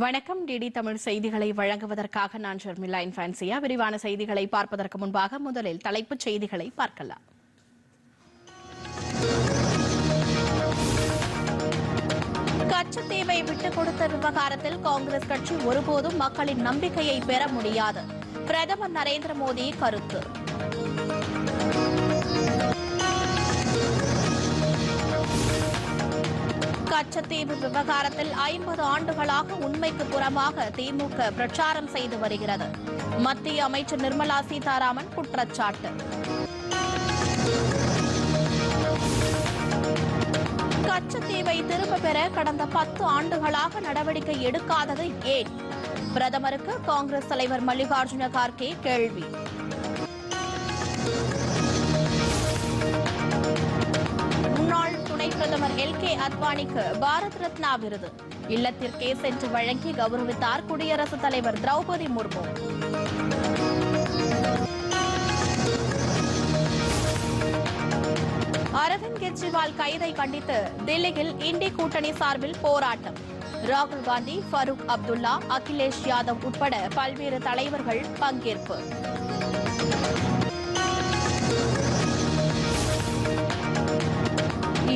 வணக்கம். டிடி தமிழ் செய்திகளை வழங்குவதற்காக நான் ஷர்மிலா இன்ஃபான்சியா. விரிவான செய்திகளை பார்ப்பதற்கு முன்பாக முதலில் தலைப்புச் செய்திகளை பார்க்கலாம். கச்சத்தீவை விட்டுக் கொடுத்த விவகாரத்தில் காங்கிரஸ் கட்சி ஒருபோதும் மக்களின் நம்பிக்கையை பெற முடியாது. பிரதமர் நரேந்திர மோடி கருத்து. கச்சத்தீவு விவகாரத்தில் ஐம்பது ஆண்டுகளாக உண்மைக்கு புறமாக திமுக பிரச்சாரம் செய்து வருகிறது. மத்திய அமைச்சர் நிர்மலா சீதாராமன் குற்றச்சாட்டு. கச்சத்தீவை திரும்ப பெற கடந்த பத்து ஆண்டுகளாக நடவடிக்கை எடுக்காதது ஏன்? பிரதமருக்கு காங்கிரஸ் தலைவர் மல்லிகார்ஜுன கார்கே கேள்வி. எல். கே. அத்வானிக்கு பாரத் ரத்னா விருது. இல்லத்திற்கே சென்று வழங்கி கௌரவித்தார் குடியரசுத் தலைவர் திரௌபதி முர்மு. அரவிந்த் கெஜ்ரிவால் கைதை கண்டித்து தில்லியில் இண்டி கூட்டணி சார்பில் போராட்டம். ராகுல் காந்தி ஃபரூக் அப்துல்லா அகிலேஷ் யாதவ் உட்பட பல்வேறு தலைவர்கள் பங்கேற்பு.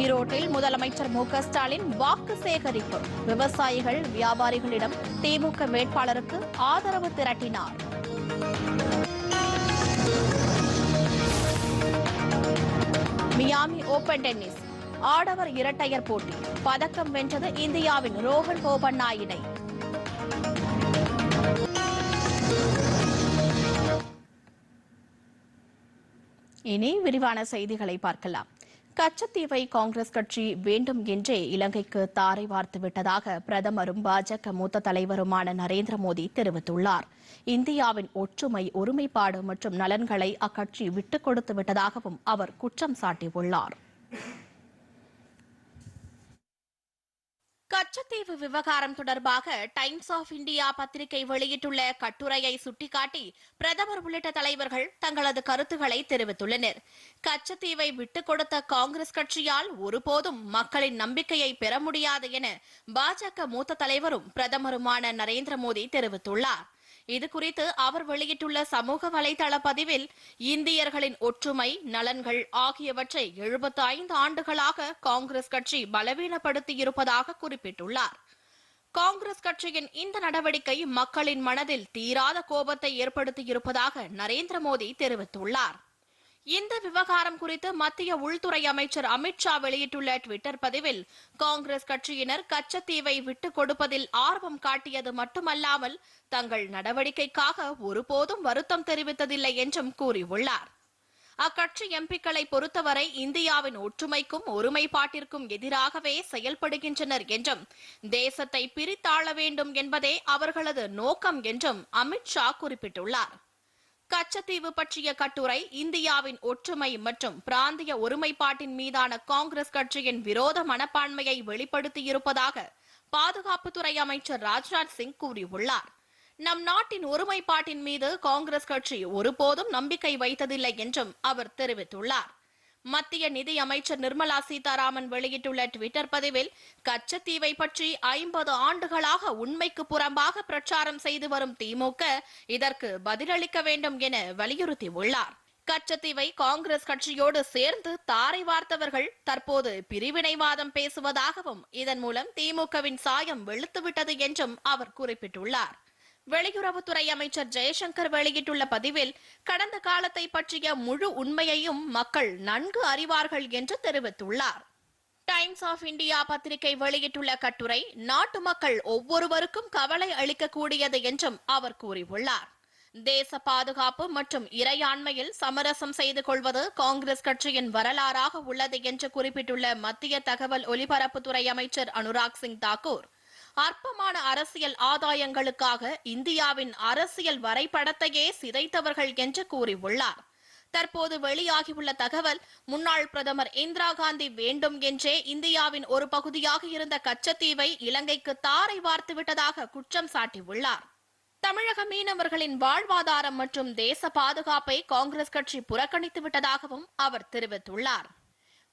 ஈரோட்டில் முதலமைச்சர் மு ஸ்டாலின் வாக்கு சேகரிப்பு. விவசாயிகள் வியாபாரிகளிடம் திமுக வேட்பாளருக்கு ஆதரவு திரட்டினார். Miami Open tennis. ஆடவர் இரட்டையர் போட்டி. பதக்கம் வென்றது இந்தியாவின் ரோஹன் போபண்ணா இணை இனி விரிவான செய்திகளை பார்க்கலாம். கச்சத்தீவை காங்கிரஸ் கட்சி வேண்டும் என்றே இலங்கைக்கு தாரை வார்த்து விட்டதாக பிரதமரும் பாஜக மூத்த தலைவருமான நரேந்திர மோடி தெரிவித்துள்ளார். இந்தியாவின் ஒற்றுமை ஒருமைப்பாடு மற்றும் நலன்களை அக்கட்சி விட்டுக் கொடுத்து விட்டதாகவும் அவர் குற்றம் சாட்டியுள்ளார். கச்சத்தீவு விவகாரம் தொடர்பாக டைம்ஸ் ஆஃப் இந்தியா பத்திரிகை வெளியிட்டுள்ள கட்டுரையை சுட்டிக்காட்டி பிரதமர் உள்ளிட்ட தலைவர்கள் தங்களது கருத்துக்களை தெரிவித்துள்ளனர். கச்சத்தீவை விட்டுக் கொடுத்த காங்கிரஸ் கட்சியால் ஒருபோதும் மக்களின் நம்பிக்கையை பெற முடியாது என பாஜக மூத்த தலைவரும் பிரதமருமான நரேந்திர மோடி தெரிவித்துள்ளார். இது குறித்து அவர் வெளியிட்டுள்ள சமூக வலைதள பதிவில் இந்தியர்களின் ஒற்றுமை நலன்கள் ஆகியவற்றை எழுபத்தி ஐந்து ஆண்டுகளாக காங்கிரஸ் கட்சி பலவீனப்படுத்தியிருப்பதாக குறிப்பிட்டுள்ளார். காங்கிரஸ் கட்சியின் இந்த நடவடிக்கை மக்களின் மனதில் தீராத கோபத்தை ஏற்படுத்தியிருப்பதாக நரேந்திர மோடி தெரிவித்துள்ளார். இந்த விவகாரம் குறித்து மத்திய உள்துறை அமைச்சர் அமித்ஷா வெளியிட்டுள்ள டுவிட்டர் பதிவில் காங்கிரஸ் கட்சியினர் கச்சத்தீவை விட்டுக் கொடுப்பதில் ஆர்வம் காட்டியது மட்டுமல்லாமல் தங்கள் நடவடிக்கைக்காக ஒருபோதும் வருத்தம் தெரிவித்ததில்லை என்றும் கூறியுள்ளார். அக்கட்சி எம்பிக்களை பொறுத்தவரை இந்தியாவின் ஒற்றுமைக்கும் ஒருமைப்பாட்டிற்கும் எதிராகவே செயல்படுகின்றனர் என்றும் தேசத்தை பிரித்தாள வேண்டும் என்பதே அவர்களது நோக்கம் என்றும் அமித்ஷா குறிப்பிட்டுள்ளார். கச்சத்தீவு பற்றிய கட்டுரை இந்தியாவின் ஒற்றுமை மற்றும் பிராந்திய ஒருமைப்பாட்டின் மீதான காங்கிரஸ் கட்சியின் விரோத மனப்பான்மையை வெளிப்படுத்தியிருப்பதாக பாதுகாப்புத்துறை அமைச்சர் ராஜ்நாத் சிங் கூறியுள்ளார். நம் நாட்டின் ஒருமைப்பாட்டின் மீது காங்கிரஸ் கட்சி ஒருபோதும் நம்பிக்கை வைத்ததில்லை என்றும் அவர் தெரிவித்துள்ளார். மத்திய நிதி அமைச்சர் நிர்மலா சீதாராமன் வெளியிட்டுள்ள டுவிட்டர் பதிவில் கச்சத்தீவை பற்றி ஐம்பது ஆண்டுகளாக உண்மைக்கு புறம்பாக பிரச்சாரம் செய்து வரும் திமுக இதற்கு பதிலளிக்க வேண்டும் என வலியுறுத்தியுள்ளார். கச்சத்தீவை காங்கிரஸ் கட்சியோடு சேர்ந்து தாரை வார்த்தவர்கள் தற்போது பிரிவினைவாதம் பேசுவதாகவும் இதன் மூலம் திமுகவின் சாயம் வெளுத்துவிட்டது என்றும் அவர் குறிப்பிட்டுள்ளார். வெளியுறவுத்துறை அமைச்சர் ஜெயசங்கர் வெளியிட்டுள்ள பதிவில் கடந்த காலத்தை பற்றிய முழு உண்மையையும் மக்கள் நன்கு அறிவார்கள் என்று தெரிவித்துள்ளார். டைம்ஸ் ஆஃப் இந்தியா பத்திரிகை வெளியிட்டுள்ள கட்டுரை நாட்டு மக்கள் ஒவ்வொருவருக்கும் கவலை அளிக்கக்கூடியது என்றும் அவர் கூறியுள்ளார். தேச பாதுகாப்பு மற்றும் இறையாண்மையில் சமரசம் செய்து கொள்வது காங்கிரஸ் கட்சியின் வரலாறாக உள்ளது என்று குறிப்பிட்டுள்ள மத்திய தகவல் ஒலிபரப்புத்துறை அமைச்சர் அனுராக் சிங் தாக்கூர் அற்பமான அரசியல் ஆதாயங்களுக்காக இந்தியாவின் அரசியல் வரைபடத்தையே சிதைத்தவர்கள் என்று கூறியுள்ளார். தற்போது வெளியாகியுள்ள தகவல் முன்னாள் பிரதமர் இந்திரா காந்தி வேண்டும் என்றே இந்தியாவின் ஒரு பகுதியாக இருந்த கச்சத்தீவை இலங்கைக்கு தாரை வார்த்து விட்டதாக குற்றம் சாட்டியுள்ளார். தமிழக மீனவர்களின் வாழ்வாதாரம் மற்றும் தேச பாதுகாப்பை காங்கிரஸ் கட்சி புறக்கணித்து விட்டதாகவும் அவர் தெரிவித்துள்ளார்.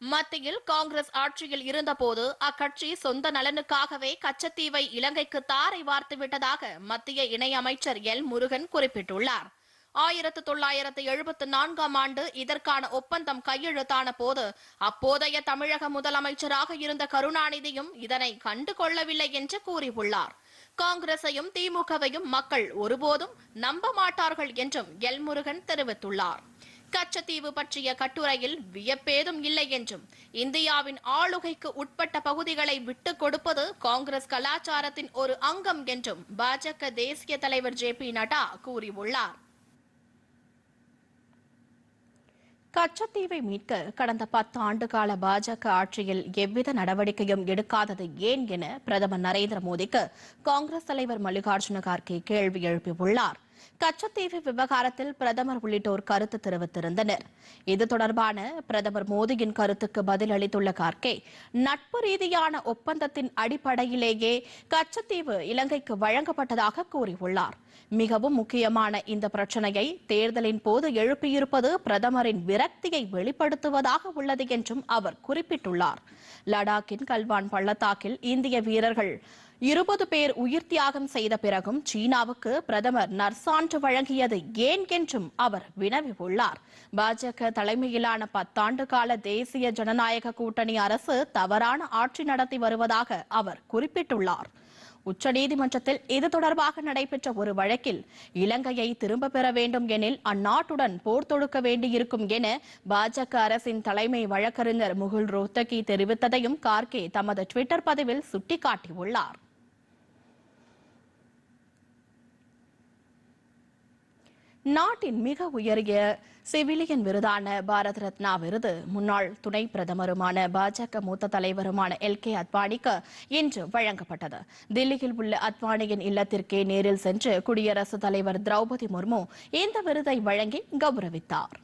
மத்தியில் காங்கிரஸ் ஆட்சியில் இருந்தபோது அக்கட்சி சொந்த நலனுக்காகவே கச்சத்தீவை இலங்கைக்கு தாரை வார்த்து விட்டதாக மத்திய இணையமைச்சர் எல் முருகன் குறிப்பிட்டுள்ளார். ஆயிரத்து தொள்ளாயிரத்து எழுபத்து நான்காம் ஆண்டு இதற்கான ஒப்பந்தம் கையெழுத்தான போது அப்போதைய தமிழக முதலமைச்சராக இருந்த கருணாநிதியும் இதனை கண்டு கொள்ளவில்லை என்று கூறியுள்ளார். காங்கிரசையும் திமுகவையும் மக்கள் ஒருபோதும் நம்ப மாட்டார்கள் என்றும் எல் முருகன் தெரிவித்துள்ளார். கச்சத்தீவு பற்றிய கட்டுரையில் வியப்பேதும் இல்லை என்றும். இந்தியாவின் ஆளுகைக்கு உட்பட்ட பகுதிகளை விட்டுக் கொடுப்பது காங்கிரஸ் கலாச்சாரத்தின் ஒரு அங்கம் என்றும் பாஜக தேசிய தலைவர் ஜே பி நட்டா கூறியுள்ளார். கச்சத்தீவை மீட்க கடந்த பத்து ஆண்டு கால பாஜக ஆட்சியில் எவ்வித நடவடிக்கையும் எடுக்காதது ஏன் என பிரதமர் நரேந்திர மோடிக்கு காங்கிரஸ் தலைவர் மல்லிகார்ஜுன கார்கே கேள்வி எழுப்பியுள்ளார். கச்சத்தீவு விவகாரத்தில் பிரதமர் உள்ளிட்டோர் கருத்து தெரிவித்திருந்தனர். இது தொடர்பான பிரதமர் மோடியின் கருத்துக்கு பதில் அளித்துள்ள கார்கே நட்பு ரீதியான ஒப்பந்தத்தின் அடிப்படையிலேயே கச்சத்தீவு இலங்கைக்கு வழங்கப்பட்டதாக கூறியுள்ளார். மிகவும் முக்கியமான இந்த பிரச்சனையை தேர்தலின் போது எழுப்பியிருப்பது பிரதமரின் விரக்தியை வெளிப்படுத்துவதாக உள்ளது என்றும் அவர் குறிப்பிட்டுள்ளார். லடாக்கின் கல்வான் பள்ளத்தாக்கில் இந்திய வீரர்கள் இருபது பேர் உயிர் தியாகம் செய்த பிறகும் சீனாவுக்கு பிரதமர் நர்சான்று வழங்கியது ஏன் என்றும் அவர் வினவியுள்ளார். பாஜக தலைமையிலான பத்தாண்டு கால தேசிய ஜனநாயக கூட்டணி அரசு தவறான ஆட்சி நடத்தி வருவதாக அவர் குறிப்பிட்டுள்ளார். உச்சநீதிமன்றத்தில் இது தொடர்பாக நடைபெற்ற ஒரு வழக்கில் இலங்கையை திரும்ப பெற வேண்டும் எனில் அந்நாட்டுடன் போர் தொடுக்க வேண்டியிருக்கும் என பாஜக அரசின் தலைமை வழக்கறிஞர் முகுல் ரோத்தகி தெரிவித்ததையும் கார்கே தமது டுவிட்டர் பதிவில் சுட்டிக்காட்டியுள்ளார். நாட்டின் மிக உயரிய சிவிலியன் விருதான பாரத் ரத்னா விருது. முன்னாள் துணை பிரதமருமான பாஜக மூத்த தலைவருமான எல். கே. அத்வானிக்கு இன்று வழங்கப்பட்டது. தில்லியில் உள்ள அத்வானியின் இல்லத்திற்கே நேரில் சென்று குடியரசுத் தலைவர் திரௌபதி முர்மு இந்த விருதை வழங்கி கௌரவித்தார்.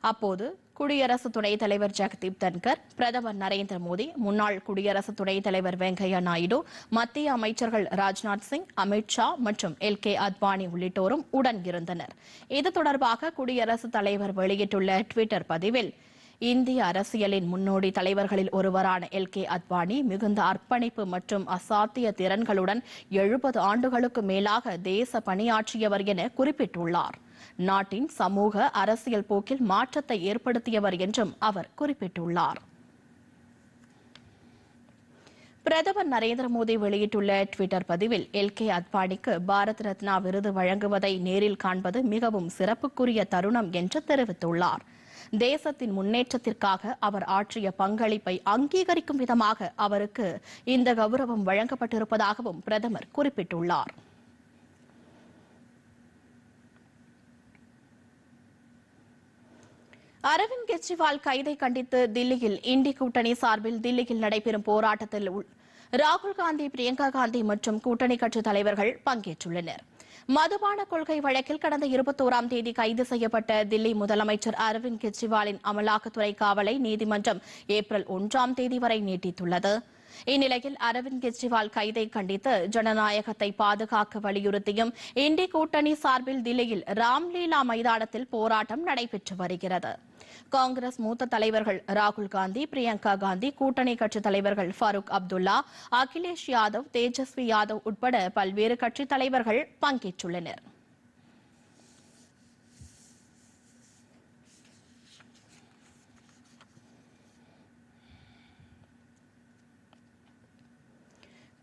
அப்போது குடியரசு துணைத் தலைவர் ஜெகதீப் தன்கர் பிரதமர் நரேந்திர மோடி முன்னாள் குடியரசு துணைத் தலைவர் வெங்கையா நாயுடு மத்திய அமைச்சர்கள் ராஜ்நாத் சிங் அமித் ஷா மற்றும் எல் கே அத்வானி உள்ளிட்டோரும் உடன் இருந்தனர். இது தொடர்பாக குடியரசுத் தலைவர் வெளியிட்டுள்ள டுவிட்டர் பதிவில் இந்திய அரசியலின் முன்னோடி தலைவர்களில் ஒருவரான எல் கே அத்வானி மிகுந்த அர்ப்பணிப்பு மற்றும் அசாத்திய திறன்களுடன் எழுபது ஆண்டுகளுக்கு மேலாக தேச பணியாற்றியவர் என குறிப்பிட்டுள்ளார். நாட்டின் சமூக அரசியல் போக்கில் மாற்றத்தை ஏற்படுத்தியவர் என்றும் அவர் குறிப்பிட்டுள்ளார். பிரதமர் நரேந்திர மோடி வெளியிட்டுள்ள டுவிட்டர் பதிவில் எல் கே அத்வானிக்கு பாரத் ரத்னா விருது வழங்குவதை நேரில் காண்பது மிகவும் சிறப்புக்குரிய தருணம் என்று தெரிவித்துள்ளார். தேசத்தின் முன்னேற்றத்திற்காக அவர் ஆற்றிய பங்களிப்பை அங்கீகரிக்கும் விதமாக அவருக்கு இந்த கௌரவம் வழங்கப்பட்டிருப்பதாகவும் பிரதமர் குறிப்பிட்டுள்ளார். அரவிந்த் கெஜ்ரிவால் கைதை கண்டித்து தில்லியில் இண்டி கூட்டணி சார்பில் தில்லியில் நடைபெறும் போராட்டத்தில் ராகுல் காந்தி பிரியங்கா காந்தி மற்றும் கூட்டணி கட்சி தலைவர்கள் பங்கேற்றுள்ளனர். மதுபான கொள்கை வழக்கில் கடந்த இருபத்தோராம் தேதி கைது செய்யப்பட்ட தில்லி முதலமைச்சர் அரவிந்த் கெஜ்ரிவாலின் அமலாக்கத்துறை காவலை நீதிமன்றம் ஏப்ரல் ஒன்றாம் தேதி வரை நீட்டித்துள்ளது. இந்நிலையில் அரவிந்த் கெஜ்ரிவால் கைதை கண்டித்து ஜனநாயகத்தை பாதுகாக்க வலியுறுத்தியும் இந்தி கூட்டணி சார்பில் தில்லியில் ராம்லீலா மைதானத்தில் போராட்டம் நடைபெற்று வருகிறது. காங்கிரஸ் மூத்த தலைவர்கள் ராகுல் காந்தி பிரியங்கா காந்தி கூட்டணி கட்சி தலைவர்கள் ஃபாரூக் அப்துல்லா அகிலேஷ் யாதவ் தேஜஸ்வி யாதவ் உட்பட பல்வேறு கட்சி தலைவர்கள் பங்கேற்றுள்ளனர்.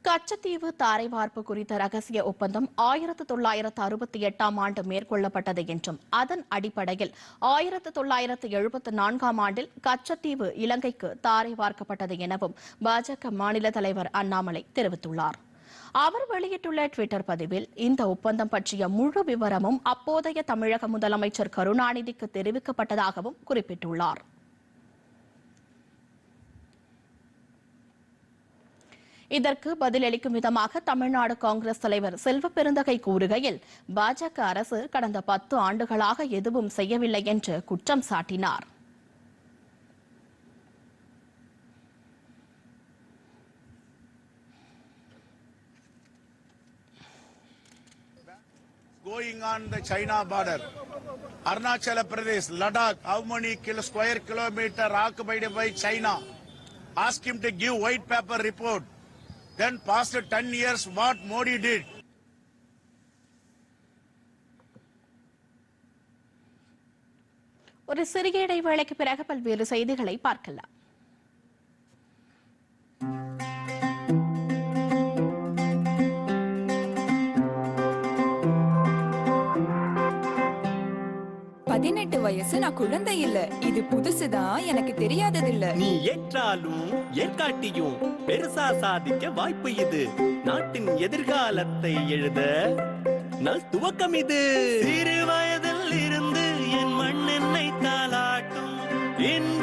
கச்சத்தீவு தாரை வார்ப்பு குறித்த ரகசிய ஒப்பந்தம் ஆயிரத்து தொள்ளாயிரத்து அறுபத்தி எட்டாம் ஆண்டு மேற்கொள்ளப்பட்டது என்றும் அதன் அடிப்படையில் ஆயிரத்து தொள்ளாயிரத்து எழுபத்து நான்காம் ஆண்டில் கச்சத்தீவு இலங்கைக்கு தாரை வார்க்கப்பட்டது எனவும் பாஜக மாநில தலைவர் அண்ணாமலை தெரிவித்துள்ளார். அவர் வெளியிட்டுள்ள டுவிட்டர் பதிவில் இந்த ஒப்பந்தம் பற்றிய முழு விவரமும் அப்போதைய தமிழக முதலமைச்சர் கருணாநிதிக்கு தெரிவிக்கப்பட்டதாகவும் குறிப்பிட்டுள்ளார். இதற்கு பதிலளிக்கும் விதமாக தமிழ்நாடு காங்கிரஸ் தலைவர் செல்வ பெருந்தகை கூறுகையில் பாஜக அரசு கடந்த பத்து ஆண்டுகளாக எதுவும் செய்யவில்லை என்று குற்றம் சாட்டினார் going on the China border. Arunachala Pradesh, Ladakh, how many kilo, square kilometer occupied by China? Ask him to give white paper report. Then past 10 years, what Modi did. ஒரு சிறிய இடைவேளைக்கு பிறகு பல்வேறு செய்திகளை பார்க்கலாம் வயசு நான் குழந்தை இல்ல. இது புதுசுதான் எனக்கு தெரியாதது இல்ல நீ ஏற்றாலும் ஏற்காட்டியும் பெருசா சாதிக்க வாய்ப்பு இது. நாட்டின் எதிர்காலத்தை எழுத நல் துவக்கம் இது. சிறு வயதில் இருந்து என் மண் என்னை தாளாட்டும். இன்றைக்கு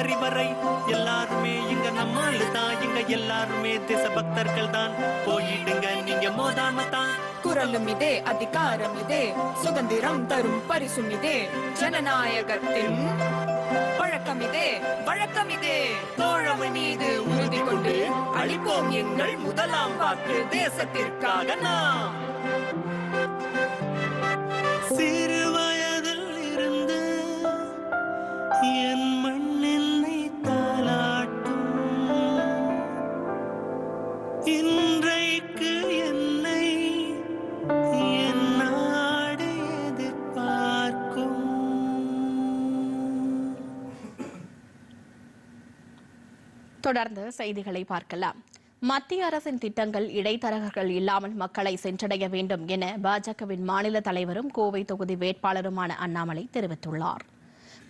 கன்னியாகுமரி வரை எல்லாருமே இங்க நம்மாளு தான். இங்க எல்லாருமே தேசபக்தர்கள் தான் போயிடுங்க நீங்க மோதாம தான் குரலும் இதே அதிகாரம் இதே. சுதந்திரம் தரும் பரிசும் இதே. ஜனநாயகத்தின் வழக்கம் இதே. வழக்கம் இதே. தோழமை மீது உறுதி கொண்டு அளிப்போம் எங்கள் முதலாம் வாக்கு. தேசத்திற்காக நாம். தொடர்ந்து செய்திகளை பார்க்கலாம். மத்திய அரசின் திட்டங்கள் இடைத்தரகர்கள் இல்லாமல் மக்களை சென்றடைய வேண்டும் என பாஜகவின் மாநில தலைவரும் கோவை தொகுதி வேட்பாளருமான அண்ணாமலை தெரிவித்துள்ளார்.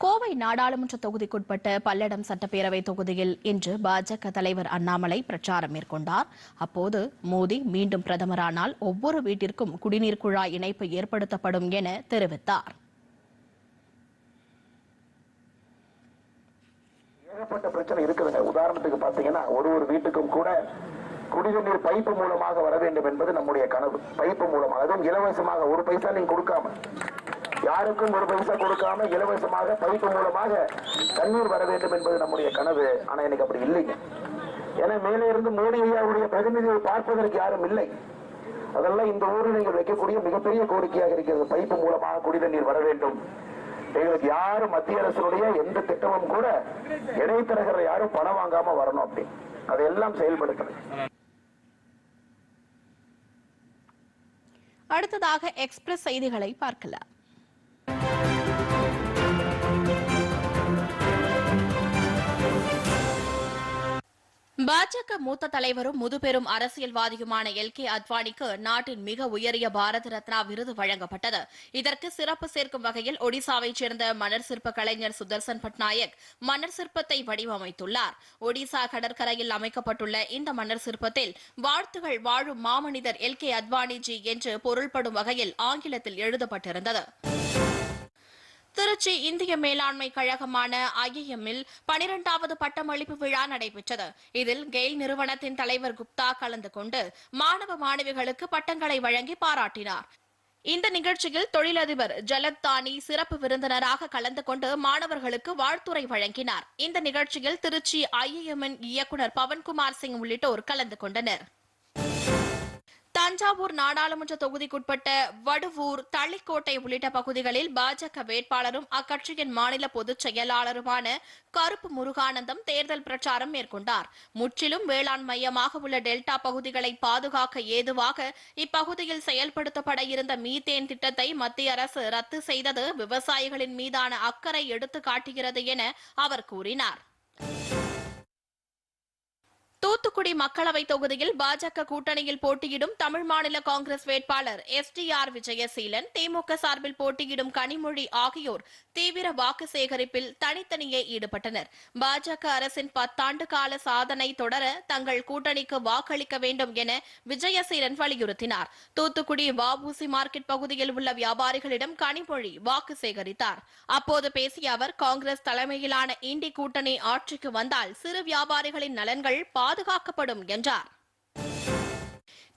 கோவை நாடாளுமன்ற தொகுதிக்குட்பட்ட பல்லடம் சட்டப்பேரவை தொகுதியில் இன்று பாஜக தலைவர் அண்ணாமலை பிரச்சாரம் மேற்கொண்டார். அப்போது மோடி மீண்டும் பிரதமரானால் ஒவ்வொரு வீட்டிற்கும் குடிநீர் குழாய் இணைப்பு ஏற்படுத்தப்படும் என தெரிவித்தார். ஏகப்பட்ட பிரச்சனை இருக்குதுங்க. உதாரணத்துக்கு பாத்தீங்கன்னா ஒரு ஒரு வீட்டுக்கும் கூட குடிநீர் பைப்பு மூலமாக வர வேண்டும் என்பது நம்முடைய கனவு. பைப்பு மூலமாக அதுவும் இலவசமாக. ஒரு பைசா நீங்க கொடுக்காம யாருக்கும் ஒரு பைசா கொடுக்காம இலவசமாக பைப்பு மூலமாக தண்ணீர் வர வேண்டும் என்பது நம்முடைய கனவு. ஆனா எனக்கு அப்படி இல்லைங்க. ஏன்னா மேலே இருந்து மோடி ஐயாவுடைய பிரதிநிதியை பார்ப்பதற்கு யாரும் இல்லை. அதெல்லாம் இந்த ஊரில் நீங்கள் வைக்கக்கூடிய மிகப்பெரிய கோரிக்கையாக இருக்கிறது. பைப்பு மூலமாக குடிநீர் வர வேண்டும். எங்களுக்கு யாரும் மத்திய அரசுடைய எந்த திட்டமும் கூட இடைத்தரகர் யாரும் பணம் வாங்காம வரணும் அப்படின்னு அதையெல்லாம் செயல்படுத்தணும். அடுத்ததாக எக்ஸ்பிரஸ் செய்திகளை பார்க்கலாம். பாஜக மூத்த தலைவரும் முதுபெரும் அரசியல்வாதியுமான எல் கே அத்வானிக்கு நாட்டின் மிக உயரிய பாரத ரத்னா விருது வழங்கப்பட்டது. இதற்கு சிறப்பு சேர்க்கும் வகையில் ஒடிசாவைச் சேர்ந்த மணர் சிற்ப கலைஞர் சுதர்சன் பட்நாயக் மணர் சிற்பத்தை வடிவமைத்துள்ளார். ஒடிசா கடற்கரையில் அமைக்கப்பட்டுள்ள இந்த மணர் சிற்பத்தில் வாழ்த்துகள் வாழும் மாமனிதர் எல் கே அத்வானிஜி என்று பொருள்படும் வகையில் ஆங்கிலத்தில் எழுதப்பட்டிருந்தது. திருச்சி இந்திய மேலாண்மை கழகமான ஐஐஎம்மில் பனிரெண்டாவது பட்டமளிப்பு விழா நடைபெற்றது. இதில் கெயில் நிறுவனத்தின் தலைவர் குப்தா கலந்து கொண்டு மாணவ மாணவிகளுக்கு பட்டங்களை வழங்கி பாராட்டினார். இந்த நிகழ்ச்சியில் தொழிலதிபர் ஜலத்தானி சிறப்பு விருந்தினராக கலந்து கொண்டு மாணவர்களுக்கு வாழ்த்துரை வழங்கினார். இந்த நிகழ்ச்சியில் திருச்சி ஐஏஎம்என் இயக்குநர் பவன்குமார் சிங் உள்ளிட்டோர் கலந்து கொண்டனர். தஞ்சாவூர் நாடாளுமன்ற தொகுதிக்குட்பட்ட வடுவூர் தள்ளிக்கோட்டை உள்ளிட்ட பகுதிகளில் பாஜக வேட்பாளரும் அக்கட்சியின் மாநில பொதுச் செயலாளருமான கருப்பு முருகானந்தம் தேர்தல் பிரச்சாரம் மேற்கொண்டார். முற்றிலும் வேளாண் மையமாக உள்ள டெல்டா பகுதிகளை பாதுகாக்க ஏதுவாக இப்பகுதியில் செயல்படுத்தப்பட இருந்த மீத்தேன் திட்டத்தை மத்திய அரசு ரத்து செய்தது விவசாயிகளின் மீதான அக்கறை எடுத்து காட்டுகிறது என அவர் கூறினார். தூத்துக்குடி மக்களவை தொகுதியில் பாஜக கூட்டணியில் போட்டியிடும் தமிழ் மாநில காங்கிரஸ் வேட்பாளர் S T R Vijayaseelan. DMK சார்பில் போட்டியிடும் கனிமொழி ஆகியோர் தீவிர வாக்கு சேகரிப்பில் தனித்தனியே ஈடுபட்டனர். பாஜக அரசின் பத்தாண்டு கால சாதனை தொடர தங்கள் கூட்டணிக்கு வாக்களிக்க வேண்டும் என விஜயசீலன் வலியுறுத்தினார். தூத்துக்குடி வஉசி மார்க்கெட் பகுதியில் உள்ள வியாபாரிகளிடம் கனிமொழி வாக்கு சேகரித்தார். அப்போது பேசிய அவர் காங்கிரஸ் தலைமையிலான இண்டி கூட்டணி ஆட்சிக்கு வந்தால் சிறு வியாபாரிகளின் நலன்கள் பாதுகாக்கப்படும் என்றார்.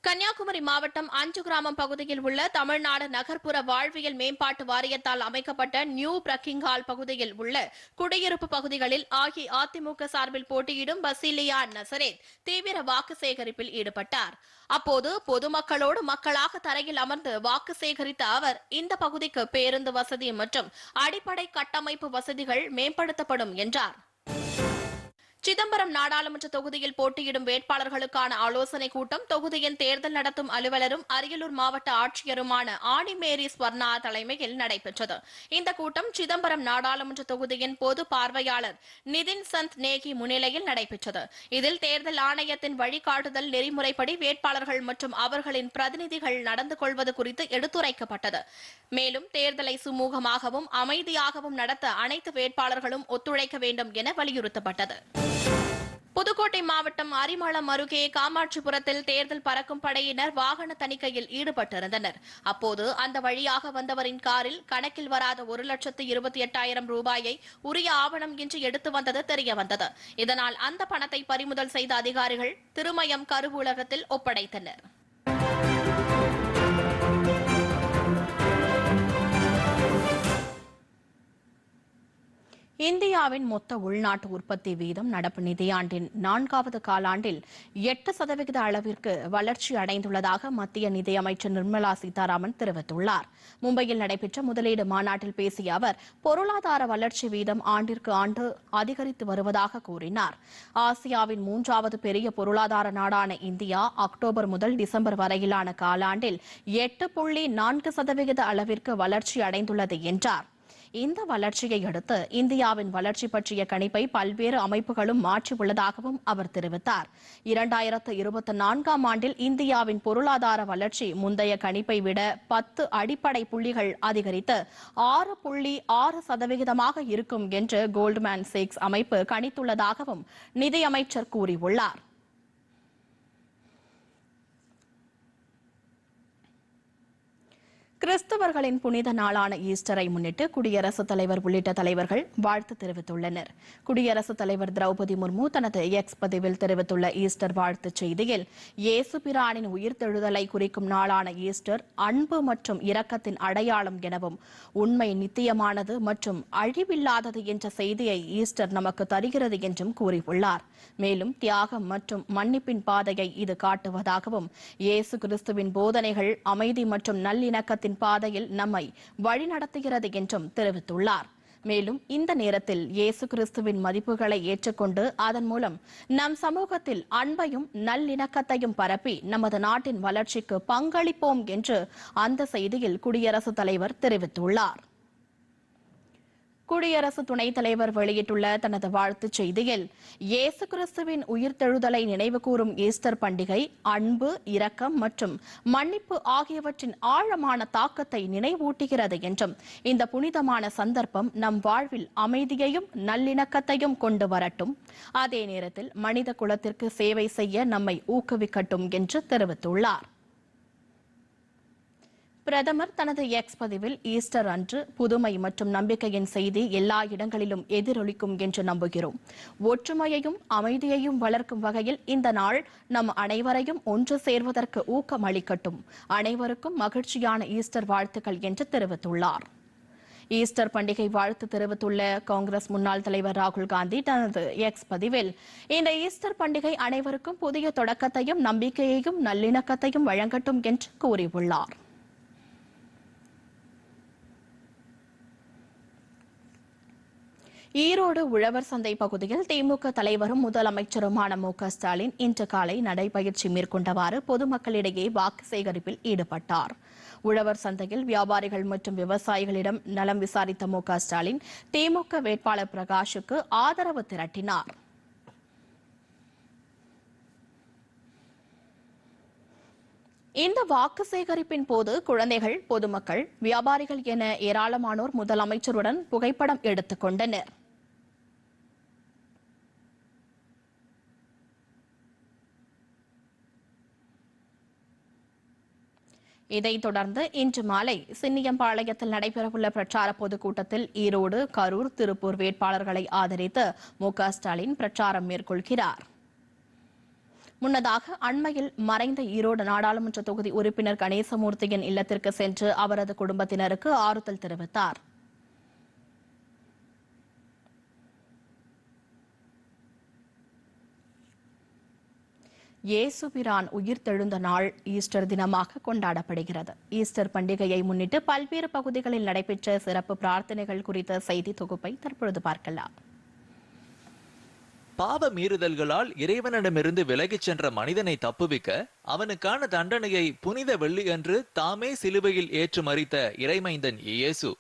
கன்னியாகுமரி மாவட்டம் அஞ்சு கிராமம் பகுதியில் உள்ள தமிழ்நாடு நகர்ப்புற வாழ்வியல் மேம்பாட்டு வாரியத்தால் அமைக்கப்பட்ட நியூ பிரக்கிங்ஹால் பகுதியில் உள்ள குடியிருப்பு பகுதிகளில் அஇஅதிமுக சார்பில் போட்டியிடும் பசிலியா நசரேத் தீவிர வாக்கு சேகரிப்பில் ஈடுபட்டார். அப்போது பொதுமக்களோடு மக்களாக தரையில் அமர்ந்து வாக்கு சேகரித்த அவர் இந்த பகுதிக்கு பேருந்து வசதி மற்றும் அடிப்படை கட்டமைப்பு வசதிகள் மேம்படுத்தப்படும் என்றார். சிதம்பரம் நாடாளுமன்ற தொகுதியில் போட்டியிடும் வேட்பாளர்களுக்கான ஆலோசனைக் கூட்டம் தொகுதியின் தேர்தல் நடத்தும் அலுவலரும் அரியலூர் மாவட்ட ஆட்சியருமான ஆணிமேரி ஸ்வர்ணா தலைமையில் நடைபெற்றது. இந்த கூட்டம் சிதம்பரம் நாடாளுமன்ற தொகுதியின் பொது பார்வையாளர் நிதின் சந்த் நேகி முன்னிலையில் நடைபெற்றது. இதில் தேர்தல் ஆணையத்தின் வழிகாட்டுதல் நெறிமுறைப்படி வேட்பாளர்கள் மற்றும் அவர்களின் பிரதிநிதிகள் நடந்து கொள்வது குறித்து எடுத்துரைக்கப்பட்டது. மேலும் தேர்தலை சுமூகமாகவும் அமைதியாகவும் நடத்த அனைத்து வேட்பாளர்களும் ஒத்துழைக்க வேண்டும் என வலியுறுத்தப்பட்டது. புதுக்கோட்டை மாவட்டம் அரிமளம் அருகே காமாட்சிபுரத்தில் தேர்தல் பறக்கும் படையினர் வாகன தணிக்கையில் ஈடுபட்டிருந்தனர். அப்போது அந்த வழியாக வந்தவரின் காரில் கணக்கில் வராத ஒரு லட்சத்து இருபத்தி எட்டாயிரம் ரூபாயை உரிய ஆவணம் இன்றி எடுத்து வந்தது தெரியவந்தது. இதனால் அந்த பணத்தை பறிமுதல் செய்த அதிகாரிகள் திருமயம் கருவூலகத்தில் ஒப்படைத்தனர். இந்தியாவின் மொத்த உள்நாட்டு உற்பத்தி வீதம் நடப்பு நிதியாண்டின் நான்காவது காலாண்டில் எட்டு சதவிகித அளவிற்கு வளர்ச்சி அடைந்துள்ளதாக மத்திய நிதியமைச்சர் நிர்மலா சீதாராமன் தெரிவித்துள்ளார். மும்பையில் நடைபெற்ற முதலீடு மாநாட்டில் பேசிய அவர் பொருளாதார வளர்ச்சி வீதம் ஆண்டிற்கு ஆண்டு அதிகரித்து வருவதாக கூறினார். ஆசியாவின் மூன்றாவது பெரிய பொருளாதார நாடான இந்தியா அக்டோபர் முதல் டிசம்பர் வரையிலான காலாண்டில் எட்டு புள்ளி நான்கு சதவிகித அளவிற்கு வளர்ச்சி அடைந்துள்ளது என்றார். இந்த வளர்ச்சியை அடுத்து இந்தியாவின் வளர்ச்சி பற்றிய கணிப்பை பல்வேறு அமைப்புகளும் மாற்றியுள்ளதாகவும் அவர் தெரிவித்தார். இரண்டாயிரத்து இருபத்தி நான்காம் ஆண்டில் இந்தியாவின் பொருளாதார வளர்ச்சி முந்தைய கணிப்பை விட பத்து அடிப்படை புள்ளிகள் அதிகரித்து ஆறு புள்ளி ஆறு சதவிகிதமாக இருக்கும் என்று கோல்ட்மேன் சேக்ஸ் அமைப்பு கணித்துள்ளதாகவும் நிதியமைச்சர் கூறியுள்ளார். கிறிஸ்தவர்களின் புனித நாளான ஈஸ்டரை முன்னிட்டு குடியரசுத் தலைவர் உள்ளிட்ட தலைவர்கள் வாழ்த்து தெரிவித்துள்ளனர். குடியரசுத் தலைவர் திரௌபதி முர்மு தனது எக்ஸ் பதிவில் தெரிவித்துள்ள ஈஸ்டர் வாழ்த்துச் செய்தியில் இயேசு பிரானின் உயிர்த்தெழுதலை குறிக்கும் நாளான ஈஸ்டர் அன்பு மற்றும் இரக்கத்தின் அடையாளம் எனவும் உண்மை நித்தியமானது மற்றும் அழிவில்லாதது என்ற செய்தியை ஈஸ்டர் நமக்கு தருகிறது என்றும் கூறியுள்ளார். மேலும் தியாகம் மற்றும் மன்னிப்பின் பாதையை இது காட்டுவதாகவும் இயேசு கிறிஸ்துவின் போதனைகள் அமைதி மற்றும் நல்லிணக்கத்தின் பாதையில் நம்மை வழிநடத்துகிறது என்றும் தெரிவித்துள்ளார். மேலும் இந்த நேரத்தில் இயேசு கிறிஸ்துவின் மதிப்புகளை ஏற்றுக்கொண்டு அதன் மூலம் நம் சமூகத்தில் அன்பையும் நல்லிணக்கத்தையும் பரப்பி நமது நாட்டின் வளர்ச்சிக்கு பங்களிப்போம் என்று அந்த செய்தியில் குடியரசுத் தலைவர் தெரிவித்துள்ளார். குடியரசு துணைத் தலைவர் வெளியிட்டுள்ள தனது வாழ்த்துச் செய்தியில் இயேசு கிறிஸ்துவின் உயிர்த்தெழுதலை நினைவுகூரும் ஈஸ்டர் பண்டிகை அன்பு இரக்கம் மற்றும் மன்னிப்பு ஆகியவற்றின் ஆழமான தாக்கத்தை நினைவூட்டுகிறது என்றும் இந்த புனிதமான சந்தர்ப்பம் நம் வாழ்வில் அமைதியையும் நல்லிணக்கத்தையும் கொண்டு வரட்டும். அதே நேரத்தில் மனித குலத்திற்கு சேவை செய்ய நம்மை ஊக்குவிக்கட்டும் என்று தெரிவித்துள்ளார். பிரதமர் தனது எக்ஸ் பதிவில் ஈஸ்டர் அன்று புதுமை மற்றும் நம்பிக்கையின் செய்தி எல்லா இடங்களிலும் எதிரொலிக்கும் என்று நம்புகிறோம். ஒற்றுமையையும் அமைதியையும் வளர்க்கும் வகையில் இந்த நாள் நம் அனைவரையும் ஒன்று சேர்வதற்கு ஊக்கம் அளிக்கட்டும். அனைவருக்கும் மகிழ்ச்சியான ஈஸ்டர் வாழ்த்துக்கள் என்று தெரிவித்துள்ளார். ஈஸ்டர் பண்டிகை வாழ்த்து தெரிவித்துள்ள காங்கிரஸ் முன்னாள் தலைவர் ராகுல் காந்தி தனது எக்ஸ் பதிவில் இந்த ஈஸ்டர் பண்டிகை அனைவருக்கும் புதிய தொடக்கத்தையும் நம்பிக்கையையும் நல்லிணக்கத்தையும் வழங்கட்டும் என்று கூறியுள்ளார். ஈரோடு உழவர் சந்தை பகுதியில் திமுக தலைவரும் முதலமைச்சருமான மு ஸ்டாலின் இன்று காலை நடைபயிற்சி மேற்கொண்டவாறு பொதுமக்களிடையே வாக்கு சேகரிப்பில் ஈடுபட்டார். உழவர் சந்தையில் வியாபாரிகள் மற்றும் விவசாயிகளிடம் நலம் விசாரித்த மு ஸ்டாலின் திமுக வேட்பாளர் பிரகாஷுக்கு ஆதரவு திரட்டினார். இந்த வாக்கு சேகரிப்பின் போது குழந்தைகள் பொதுமக்கள் வியாபாரிகள் என ஏராளமானோர் முதலமைச்சருடன் புகைப்படம் எடுத்துக் கொண்டனர். இதைத் தொடர்ந்து இன்று மாலை சின்னியம்பாளையத்தில் நடைபெறவுள்ள பிரச்சார பொதுக்கூட்டத்தில் ஈரோடு கரூர் திருப்பூர் வேட்பாளர்களை ஆதரித்து மு. ஸ்டாலின் பிரச்சாரம் மேற்கொள்கிறார். முன்னதாக அண்மையில் மறைந்த ஈரோடு நாடாளுமன்ற தொகுதி உறுப்பினர் கணேசமூர்த்தியின் இல்லத்திற்கு சென்று அவரது குடும்பத்தினருக்கு ஆறுதல் தெரிவித்தார். இயேசுபிரான் உயிர்த்தெழுந்த நாள் ஈஸ்டர் தினமாக கொண்டாடப்படுகிறது. ஈஸ்டர் பண்டிகையை முன்னிட்டு பல்வேறு பகுதிகளில் நடைபெற்ற சிறப்பு பிரார்த்தனைகள் குறித்த செய்தி தொகுப்பை தற்பொழுது பார்க்கலாம். பாவ மீறுதல்களால் இறைவனிடமிருந்து விலகிச் சென்ற மனிதனை தப்புவிக்க அவனுக்கான தண்டனையை புனித வெள்ளியன்று தாமே சிலுவையில் ஏற்று மறித்த இறைமைந்தன் இயேசு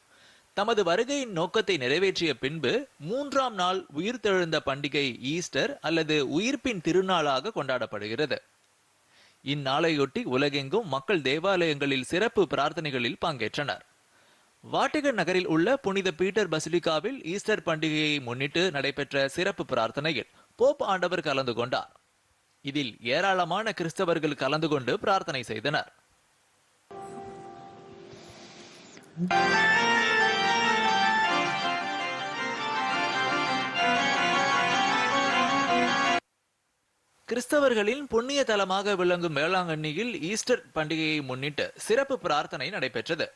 தமது வருகையின் நோக்கத்தை நிறைவேற்றிய பின்பு மூன்றாம் நாள் உயிர்த்தெழுந்த பண்டிகை ஈஸ்டர் அல்லது உயிர்ப்பின் திருநாளாக கொண்டாடப்படுகிறது. இந்நாளையொட்டி உலகெங்கும் மக்கள் தேவாலயங்களில் சிறப்பு பிரார்த்தனைகளில் பங்கேற்றனர். வாட்டிகன் நகரில் உள்ள புனித பீட்டர் பசிலிகாவில் ஈஸ்டர் பண்டிகையை முன்னிட்டு நடைபெற்ற சிறப்பு பிரார்த்தனையில் போப் ஆண்டவர் கலந்து கொண்டார். இதில் ஏராளமான கிறிஸ்தவர்கள் கலந்து கொண்டு பிரார்த்தனை செய்தனர். கிறிஸ்தவர்களின் புண்ணிய தலமாக விளங்கும் வேளாங்கண்ணியில் ஈஸ்டர் பண்டிகையை முன்னிட்டு சிறப்பு பிரார்த்தனை நடைபெற்றது.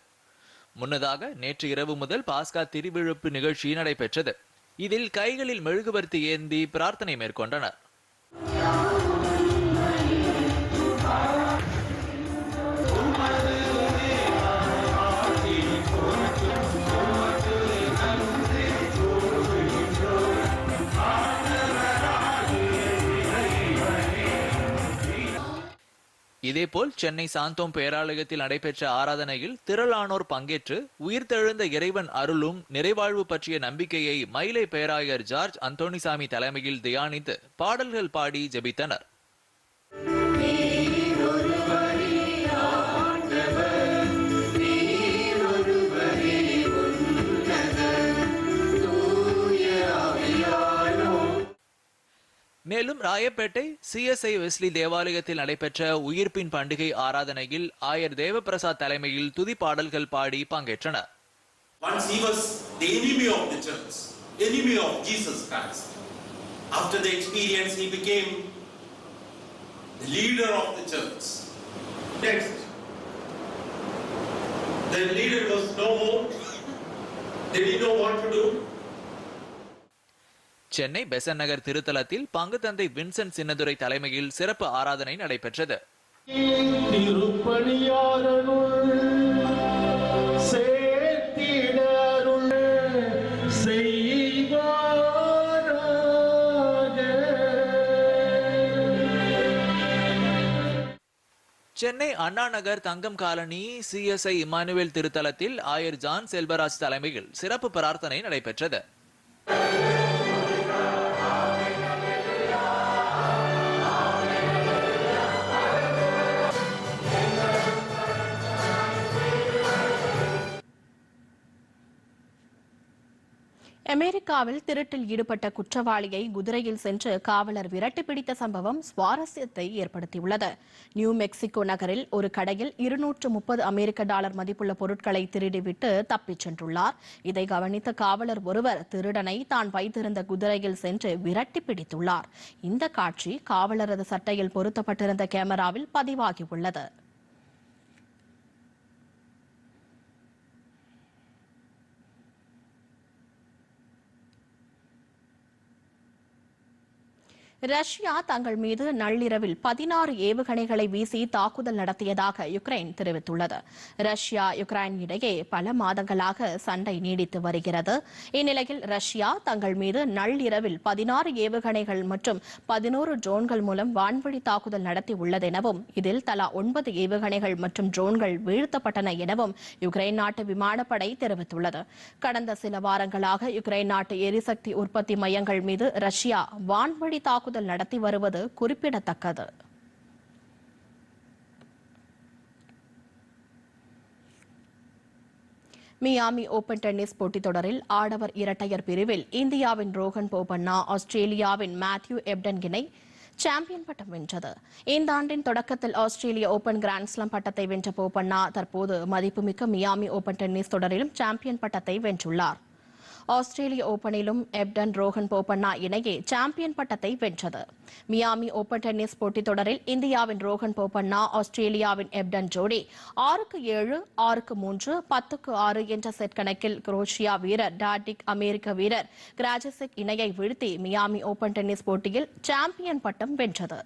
முன்னதாக நேற்று இரவு முதல் பாஸ்கா திருவிழுப்பு நிகழ்ச்சி நடைபெற்றது. இதில் கைகளில் மெழுகுவர்த்தி ஏந்தி பிரார்த்தனை மேற்கொண்டனர். இதேபோல் சென்னை சாந்தோம் பேராலயத்தில் நடைபெற்ற ஆராதனையில் திரளானோர் பங்கேற்று உயிர்த்தெழுந்த இறைவன் அருளும் நிறைவாழ்வு பற்றிய நம்பிக்கையை மயிலை பேராயர் ஜார்ஜ் அந்தோணிசாமி தலைமையில் தியானித்து பாடல்கள் பாடி ஜெபித்தனர். மேலும் ராயப்பேட்டை சிஎஸ்ஐ வெஸ்லி தேவாலயத்தில் நடைபெற்ற உயிர்ப்பின் பண்டிகை ஆராதனையில் ஆயர் தேவபிரசாத் தலைமையில் துதி பாடல்கள் பாடி பங்கேற்றனர் Once he was the enemy of the church, enemy of Jesus Christ. After the experience, he became the leader of the church. Next, the leader was no more. They didn't know what to do. Chennai Besant நகர் திருத்தலத்தில் பங்கு தந்தை Vincent Chinnadurai தலைமையில் சிறப்பு ஆராதனை நடைபெற்றது. Chennai Anna Nagar Thangam colony CSI Emmanuel திருத்தலத்தில் ஆயர் John Selvaraj தலைமையில் சிறப்பு பிரார்த்தனை நடைபெற்றது. அமெரிக்காவில் திருட்டில் ஈடுபட்ட குற்றவாளியை குதிரையில் சென்று காவலர் விரட்டி பிடித்த சம்பவம் சுவாரஸ்யத்தை ஏற்படுத்தியுள்ளது. நியூ மெக்சிகோ நகரில் ஒரு கடையில் இருநூற்று முப்பது அமெரிக்க டாலர் மதிப்புள்ள பொருட்களை திருடிவிட்டு தப்பிச் சென்றுள்ளார். இதை கவனித்த காவலர் ஒருவர் திருடனை தான் வைத்திருந்த குதிரையில் சென்று விரட்டி பிடித்துள்ளார். இந்த காட்சி காவலரது சட்டையில் பொருத்தப்பட்டிருந்த கேமராவில் பதிவாகியுள்ளது. ரஷ்யா தங்கள் மீது நள்ளிரவில் பதினாறு ஏவுகணைகளை வீசி தாக்குதல் நடத்தியதாக யுக்ரைன் தெரிவித்துள்ளது. ரஷ்யா யுக்ரைன் இடையே பல மாதங்களாக சண்டை நீடித்து வருகிறது. இந்நிலையில் ரஷ்யா தங்கள் மீது நள்ளிரவில் பதினாறு ஏவுகணைகள் மற்றும் பதினோரு ட்ரோன்கள் மூலம் வான்வழி தாக்குதல் நடத்தி உள்ளதெனவும் இதில் தலா ஒன்பது ஏவுகணைகள் மற்றும் ட்ரோன்கள் வீழ்த்தப்பட்டன எனவும் யுக்ரைன் நாட்டு விமானப்படை தெரிவித்துள்ளது. கடந்த சில வாரங்களாக யுக்ரைன் நாட்டு எரிசக்தி உற்பத்தி மையங்கள் மீது ரஷ்யா வான்வழி தாக்குதல் நடத்தி வருவது குறிப்பிடத்தக்கது. மியாமி ஓபன் டென்னிஸ் போட்டித் தொடரில் ஆடவர் இரட்டையர் பிரிவில் இந்தியாவின் ரோஹன் போபண்ணா ஆஸ்திரேலியாவின் மேத்யூ எப்டன் இணை சாம்பியன் பட்டம் வென்றது. இந்த ஆண்டின் தொடக்கத்தில் ஆஸ்திரேலிய ஓபன் கிராண்ட்ஸ்லாம் பட்டத்தை வென்ற போபண்ணா தற்போது மதிப்புமிக்க மியாமி ஓபன் டென்னிஸ் தொடரிலும் சாம்பியன் பட்டத்தை வென்றுள்ளார். ஆஸ்திரேலிய ஓபனிலும் எப்டன் ரோஹன் போபண்ணா இணையே சாம்பியன் பட்டத்தை வென்றது. மியாமி ஓபன் டென்னிஸ் போட்டித் தொடரில் இந்தியாவின் ரோஹன் போபண்ணா ஆஸ்திரேலியாவின் எப்டன் ஜோடி ஆறுக்கு ஏழு ஆறுக்கு மூன்று பத்துக்கு ஆறு என்ற செட் கணக்கில் குரோஷியா வீரர் டாடிக் அமெரிக்க வீரர் கிராஜசிக் இணையை வீழ்த்தி மியாமி ஓபன் டென்னிஸ் போட்டியில் சாம்பியன் பட்டம் வென்றது.